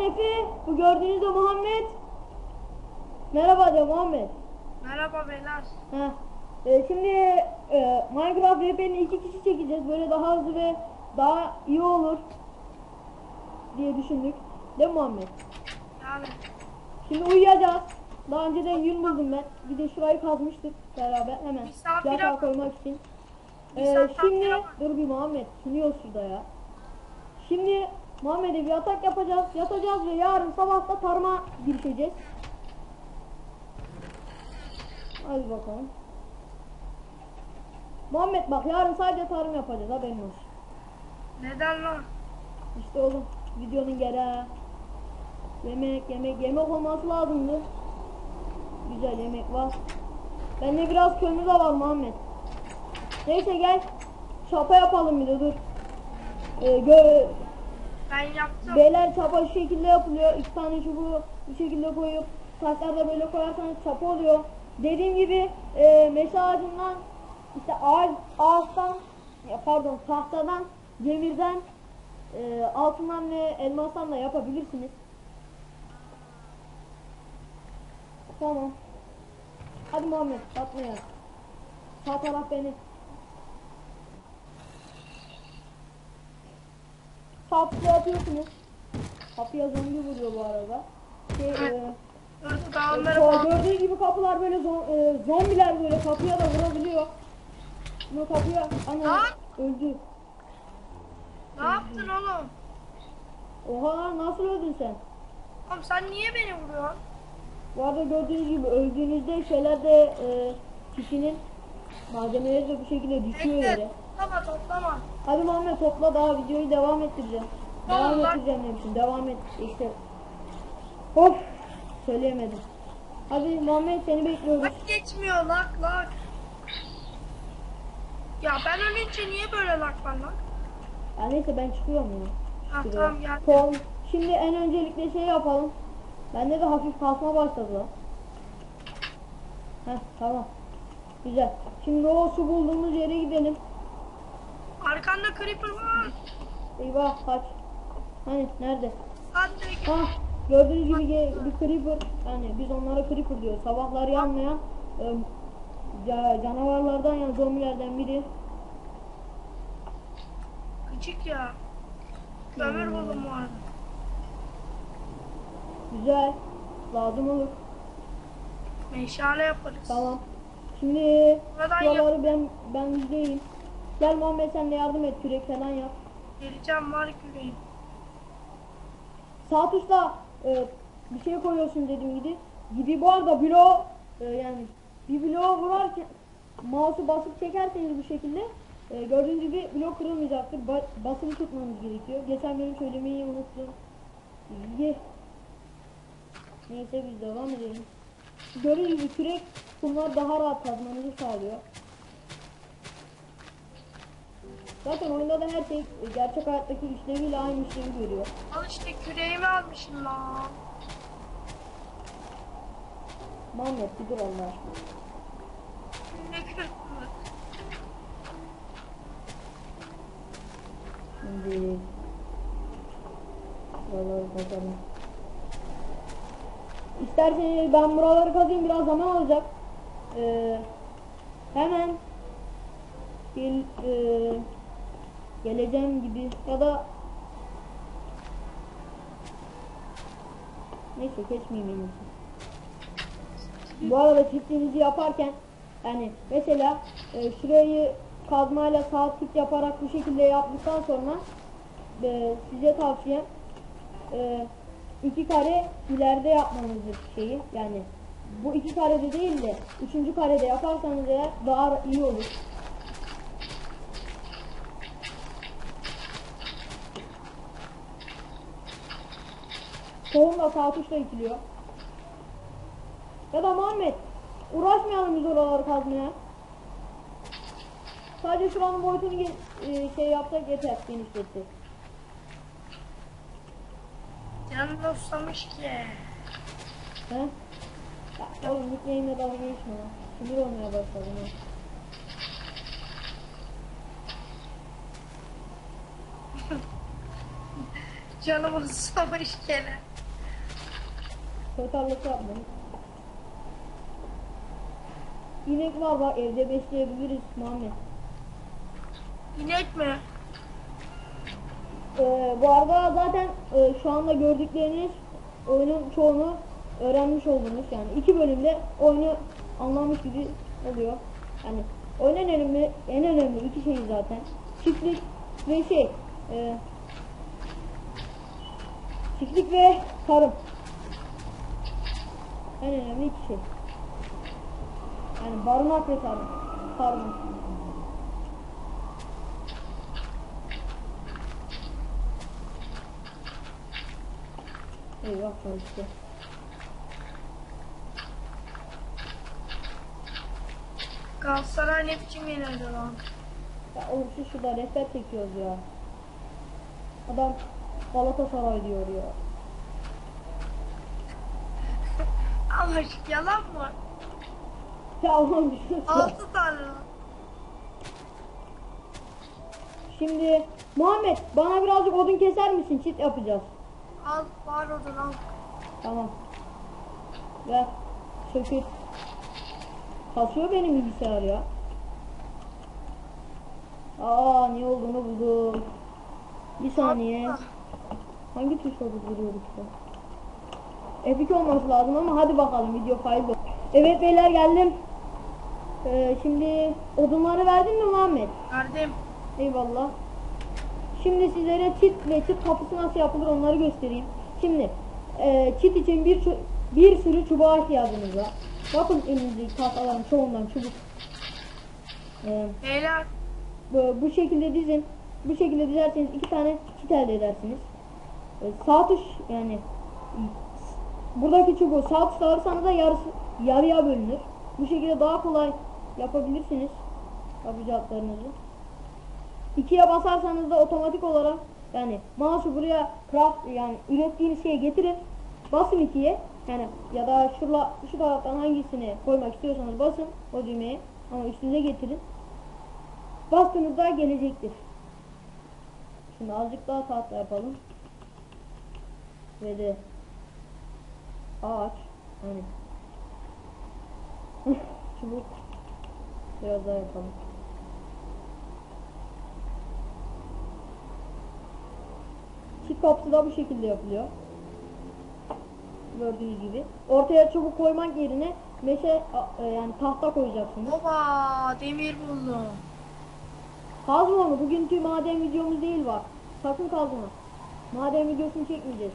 Efe. Bu gördüğünüz de Muhammed. Merhaba de Muhammed. Merhaba beyler. Heh. Ee, şimdi e, Minecraft RP'ni iki kişi çekeceğiz. Böyle daha hızlı ve daha iyi olur diye düşündük. Değil mi Muhammed? Yani Şimdi uyuyacağız. Daha önceden yün buldum ben. Bir de şurayı kazmıştık beraber hemen. Misafire Yatağa koymak için. Ee, şimdi dur bir Muhammed sunuyor şurada ya. Şimdi Muhammed'e bir yatak yapacağız. Yatacağız ve yarın sabah da tarıma girişeceğiz. Hadi bakalım. Muhammed bak yarın sadece tarım yapacağız haberin olsun. neden lan? İşte oğlum videonun gereği. Yemek yemek yemek olması lazımdı. Güzel yemek var. Bende biraz kömür de var Muhammed. Neyse gel. Çapa yapalım bir de dur. Ee, gö- Ben yaptım. beyler çapa şu şekilde yapılıyor. İki tane çubuğu bu şekilde koyup taşlar da böyle koyarsanız çapa oluyor. Dediğim gibi e, meşe ağacından işte ağaç, ağaçtan ya pardon tahtadan demirden e, altından ve elmastan da yapabilirsiniz. Tamam. Hadi Muhammed atmaya. Sağ taraf beni. Tıkla atıyorsunuz. Kapıya zombi vuruyor bu arada. Şey, e, o bak. gördüğünüz gibi kapılar böyle zo- e, zombiler böyle kapıya da vurabiliyor. Bu kapıya ana öldü. Ne yaptın oğlum? Oha nasıl öldün sen? Oğlum sen niye beni vuruyorsun? Bu arada gördüğünüz gibi öldüğünüzde şeyler de e, kişinin malzemeleri de bu şekilde düşüyor yere. Toplama toplama. Hadi Muhammed topla daha videoyu devam ettireceğim. Tamam, devam bak. ettireceğim demişim. Devam et işte. Of söyleyemedim. Hadi Muhammed seni bekliyoruz. Bak geçmiyor lak lak. Ya ben ölünce niye böyle lak var lan? Ya neyse ben çıkıyorum ya. Ha tamam gel. Son. Şimdi en öncelikle şey yapalım. Bende de hafif kasma başladı lan. Heh tamam. Güzel. Şimdi o su bulduğumuz yere gidelim. Arkanda creeper var. Eyvah kaç. Hani nerede? Hadi. Ha gördüğünüz gibi bir creeper. Yani biz onlara creeper diyoruz. Sabahlar yanmayan e, ca- canavarlardan yani zombilerden biri. Küçük ya. Buldum bu arada. Güzel. Lazım olur. Meşale yaparız. Tamam. Şimdi Buradan şuraları ben ben yüzdeyim. Gel Muhammed sen de yardım et kürek falan yap. Geleceğim var küreğim. Sağ tuşla e, bir şey koyuyorsun dediğim gibi. Gibi bu arada bloğu e, yani bir bloğu vurarken mouse'u basıp çekerseniz bu şekilde e, gördüğünüz gibi blok kırılmayacaktır. Ba basılı tutmanız gerekiyor. Geçen benim söylemeyi unuttum. Ye. Neyse biz devam edelim. Gördüğünüz gibi kürek bunlar daha rahat kazmanızı sağlıyor. Zaten oyunda da her şey e, gerçek hayattaki işleviyle aynı işlevi görüyor. Al işte küreğimi almışım lan. Muhammed bir dur Allah aşkına. Ne? Şimdi buraları kazalım. İsterseniz ben buraları kazayım biraz zaman alacak. Ee, hemen gel, e, geleceğim gibi ya da neyse geçmeyeyim en. Bu arada çiftliğinizi yaparken yani mesela e, şurayı kazmayla sağ tık yaparak bu şekilde yaptıktan sonra e, size tavsiyem e, iki kare ileride yapmanızdır şeyi yani bu iki karede değil de üçüncü karede yaparsanız eğer daha iyi olur. Tohum da sağ tuşla itiliyor. Ya da Muhammed uğraşmayalım biz oraları kazmaya. Sadece şuranın boyutunu e, şey yapsak yeter genişletsek. Canım da susamış ki. He? Ya oğlum nickname'le dalga geçme lan. Sinir olmaya başladım ha. Canım susamış gene. Köy tarlası yapmayın. İnek var bak evde besleyebiliriz Muhammed. İnek mi? Ee, bu arada zaten e, şu anda gördükleriniz oyunun çoğunu öğrenmiş oldunuz. Yani iki bölümde oyunu anlamış gibi oluyor. Yani oyunun en önemli, en önemli iki şey zaten. Çiftlik ve şey, e, çiftlik ve tarım. En önemli iki şey. Yani barınak ve tarım. Tarım. Eyvah çalıştı. Galatasaray ne biçim yenildi lan? Ya oğlum şu şurada rehber çekiyoruz ya. Adam Galatasaray diyor ya. Ama yalan mı? Ya oğlum bir sus ya. Altı tane. Şimdi Muhammed bana birazcık odun keser misin? Çit yapacağız. Al var odun al. Tamam. Ver. Sökül. Kasıyor benim bilgisayar ya. Aa niye olduğunu buldum. Bir saniye. Hangi tuşla duruyorduk ya? Epic olması lazım ama hadi bakalım video fayda. Evet beyler geldim. Ee, şimdi odunları verdin mi Muhammed? Verdim. Eyvallah. Şimdi sizlere çit ve çit kapısı nasıl yapılır onları göstereyim. Şimdi e, çit için bir bir sürü çubuğa ihtiyacınız var. Bakın elinizdeki tahtaların çoğundan çubuk. E, Beyler bu, bu şekilde dizin. Bu şekilde dizerseniz iki tane çit elde edersiniz. E, sağ tuş yani buradaki çubuğu sağ tuşla alırsanız da yarısı yarıya bölünür. Bu şekilde daha kolay yapabilirsiniz yapacaklarınızı. İkiye basarsanız da otomatik olarak yani mouse'u buraya craft yani ürettiğiniz şeye getirin. Basın ikiye yani ya da şurla şu taraftan hangisini koymak istiyorsanız basın o düğmeye ama üstünüze getirin. Bastığınızda gelecektir. Şimdi azıcık daha tahta yapalım. Ve de ağaç hani çubuk biraz daha yapalım. Kapısı da bu şekilde yapılıyor. Gördüğünüz gibi. Ortaya çubuk koymak yerine meşe e, yani tahta koyacaksınız. baba demir buldum. Kazma onu. Bugünkü maden videomuz değil var. Sakın kazma. Maden videosunu çekmeyeceğiz.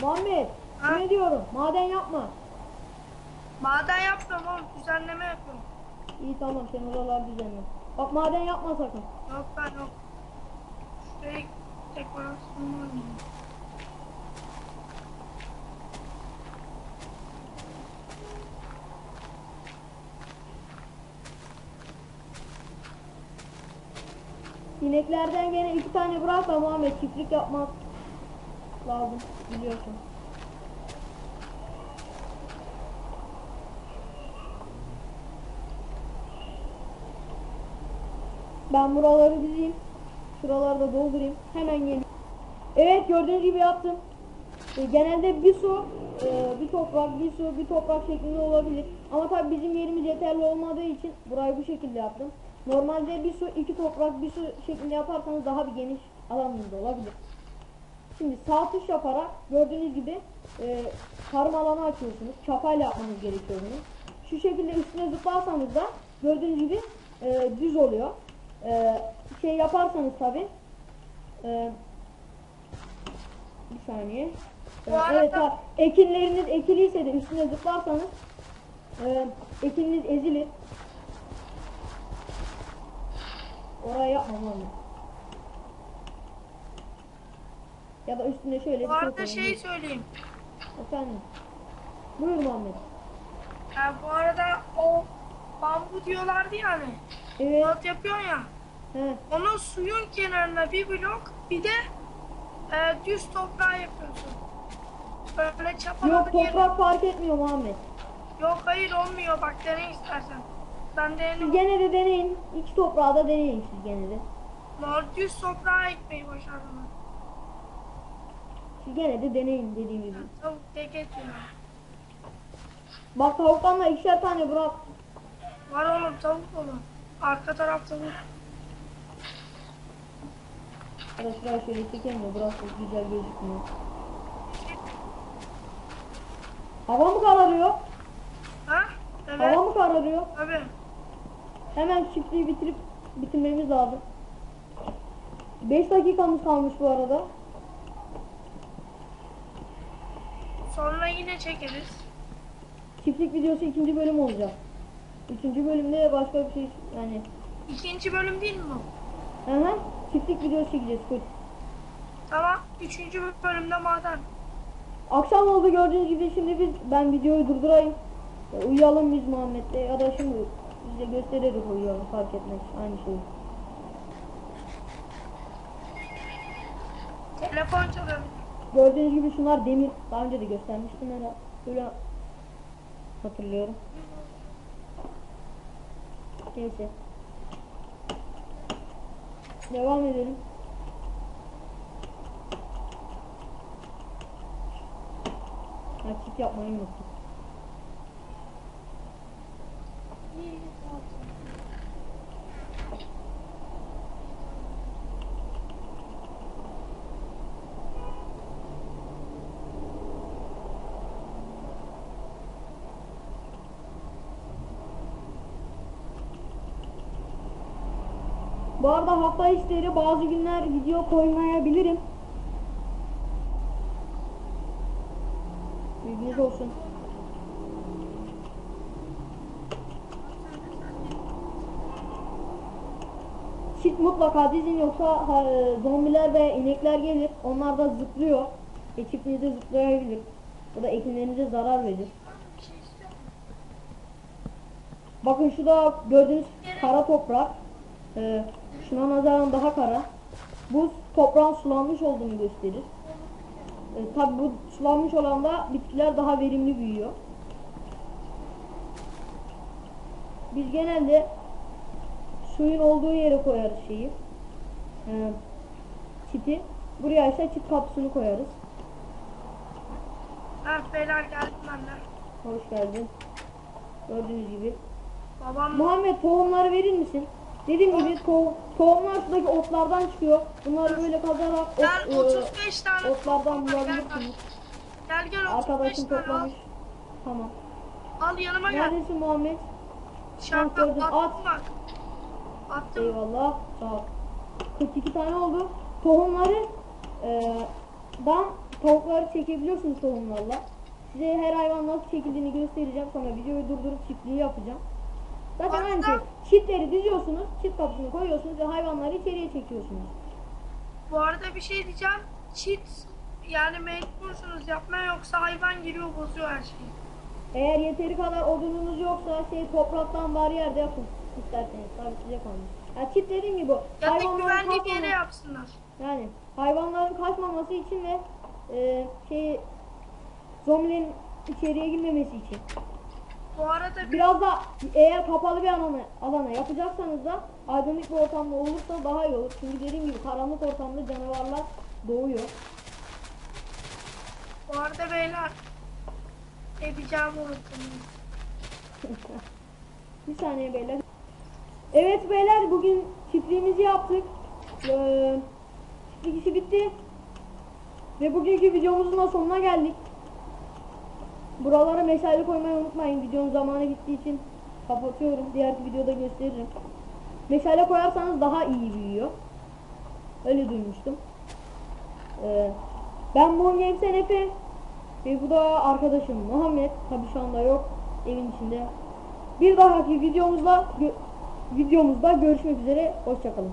Muhammed, Ha? ne diyorum? Maden yapma. Maden yapmıyorum oğlum düzenleme yapıyorum. İyi tamam sen oralar düzenle. Bak maden yapma sakın. Yok ben yok. Şuraya dekorasyon oynayayım. İneklerden gene iki tane bırak da Muhammed çiftlik yapmak lazım biliyorsun. Ben buraları dizeyim. Şuraları da doldurayım. Hemen geleyim. Evet gördüğünüz gibi yaptım. E, genelde bir su, e, bir toprak, bir su, bir toprak şeklinde olabilir. Ama tabii bizim yerimiz yeterli olmadığı için burayı bu şekilde yaptım. Normalde bir su, iki toprak, bir su şeklinde yaparsanız daha bir geniş alanınız olabilir. Şimdi sağ tuş yaparak gördüğünüz gibi e, tarım alanı açıyorsunuz. Çapayla yapmanız gerekiyor bunu. Şu şekilde üstüne zıplarsanız da gördüğünüz gibi e, düz oluyor. E, şey yaparsanız tabi bir saniye. E, evet ha, ekinleriniz ekiliyse de üstüne zıplarsanız e, ekininiz ezilir. Oraya yapmam lazım. Ya da üstüne şöyle Bu bir arada şey söyleyeyim. Efendim. Buyur Muhammed. Ya bu arada o bambu diyorlardı yani. Evet. Alt yapıyorsun ya. He. Onun suyun kenarına bir blok bir de e, düz toprağa yapıyorsun. Böyle Yok çapaladık yer- toprak fark etmiyor Muhammed. Yok hayır olmuyor bak dene istersen. Ben Siz denedim. gene de deneyin. İki toprağı da deneyin siz gene de. Düz toprağa ekmeyi başardım. Siz gene de deneyin dediğim gibi. Tavuk tek et yiyor. Bak tavuktan da ikişer tane bırak. Var oğlum tavuk dolu. Arka taraf tavuk. Şuraya şöyle çekelim de burası güzel gözükmüyor. Hava mı kararıyor? Ha? Evet. Hava mı kararıyor? Tabii. Hemen çiftliği bitirip bitirmemiz lazım. 5 dakikamız kalmış bu arada. Sonra yine çekeriz. Çiftlik videosu ikinci bölüm olacak. Üçüncü bölümde başka bir şey yani. İkinci bölüm değil mi bu? Hı hı. Çiftlik videosu çekeceğiz. Full. Tamam. Üçüncü bölümde maden. Akşam oldu gördüğünüz gibi şimdi biz ben videoyu durdurayım. Ya, uyuyalım biz Muhammed'le ya da şimdi size gösteririz uyuyalım fark etmez aynı şey. Telefon çalıyor. Gördüğünüz gibi şunlar demir. Daha önce de göstermiştim herhalde. Böyle hatırlıyorum. Neyse. Devam edelim. Çift yapmayı unuttum. Bu arada hafta içleri bazı günler video koymayabilirim. Bilginiz olsun. Çift mutlaka dizin yoksa e, zombiler ve inekler gelir. Onlar da zıplıyor. E çiftliğinizde zıplayabilir. Bu da ekinlerinize zarar verir. Bakın şu da gördüğünüz kara toprak. Ee, şuna nazaran daha kara. Bu toprağın sulanmış olduğunu gösterir. Ee, Tabi bu sulanmış olanda bitkiler daha verimli büyüyor. Biz genelde suyun olduğu yere koyarız şeyi. Ee, çiti. Buraya ise çit kapısını koyarız. Evet beyler geldim ben de. Hoş geldin. Gördüğünüz gibi. Babam Muhammed tohumları verir misin? Dediğim gibi to tohumlar şuradaki otlardan çıkıyor. Bunları böyle kazarak ot, Gel e, 35 tane otlardan bulabilirsiniz. Gel gel 35 Arkadaşım tane al. toplamış. Tamam. Al yanıma gel. Neredesin Muhammed? Şarkı at. bak. Attım. Eyvallah. Sağ ol. 42 tane oldu. Tohumları e, dan tavukları çekebiliyorsunuz tohumlarla. Size her hayvan nasıl çekildiğini göstereceğim. Sonra videoyu durdurup çiftliği yapacağım. Zaten aynı şey. Çitleri diziyorsunuz, çit kapısını koyuyorsunuz ve hayvanları içeriye çekiyorsunuz. Bu arada bir şey diyeceğim. Cheat yani mecbursunuz yapmaya yoksa hayvan giriyor bozuyor her şeyi. Eğer yeteri kadar odununuz yoksa şey topraktan bariyer de yapın isterseniz. Tabii size kalmış. Ya çit dediğim gibi Ya da hayvanların güvenli bir yere yapsınlar. Yani hayvanların kaçmaması için ve e, şey zombilerin içeriye girmemesi için. Bu arada bir Biraz da eğer kapalı bir alana, alana yapacaksanız da aydınlık bir ortamda olursa daha iyi olur. Çünkü dediğim gibi karanlık ortamda canavarlar doğuyor. bu arada beyler edeceğim unuttum. bir saniye beyler. Evet beyler bugün çiftliğimizi yaptık. Ee, çiftlik işi bitti. Ve bugünkü videomuzun da sonuna geldik. Buralara meşale koymayı unutmayın. Videonun zamanı bittiği için kapatıyorum. Diğer videoda gösteririm. Meşale koyarsanız daha iyi büyüyor. Öyle duymuştum. Ee, ben Mon Games'en Efe. Ve bu da arkadaşım Muhammed. Tabi şu anda yok. Evin içinde. Bir dahaki videomuzda gö- videomuzda görüşmek üzere. Hoşçakalın.